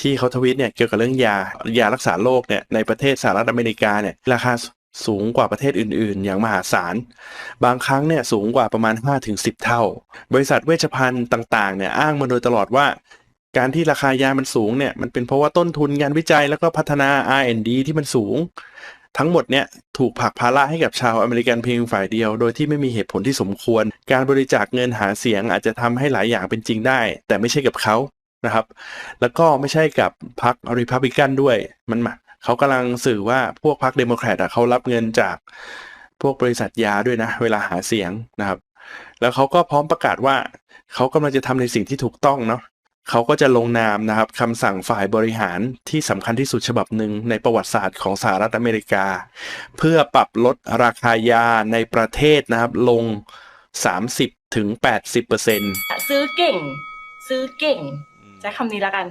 ที่เขาทวิตเนี่ยเกี่ยวกับเรื่องยายารักษาโรคเนี่ยในประเทศสหรัฐอเมริกาเนี่ยราคาสูงกว่าประเทศอื่น ๆ อย่างมหาศาล บางครั้งเนี่ยสูงกว่าประมาณ 5-10 เท่า บริษัทเวชภัณฑ์ต่างๆเนี่ยอ้างมาโดยตลอดว่า การที่ราคายามันสูงเนี่ยมันเป็นเพราะว่าต้นทุนงานวิจัยแล้วก็พัฒนา R&D ที่มันสูง ทั้งหมดเนี่ยถูกผักภาระให้กับชาวอเมริกันเพียงฝ่ายเดียว โดยที่ไม่มีเหตุผลที่สมควร การบริจาคเงินหาเสียงอาจจะทำให้หลายอย่างเป็นจริงได้ แต่ไม่ใช่กับเขา นะครับ แล้วก็ไม่ใช่กับพรรคริพับลิกันด้วย มันมาเขากำลังสื่อว่าพวกพรรคเดโมแครตอะเขารับเงินจากพวกบริษัทยาด้วยนะ เวลาหาเสียงนะครับ แล้วเขาก็พร้อมประกาศว่าเขากำลังจะทำในสิ่งที่ถูกต้องเนาะเขาก็จะลงนามนะครับคำสั่งฝ่ายบริหารที่สำคัญที่สุดฉบับหนึ่งในประวัติศาสตร์ของสหรัฐอเมริกา เพื่อปรับลดราคายาในประเทศนะครับลง 30ถึง80%ซื้อเก่ง ซื้อเก่ง ใช้คำนี้แล้วกัน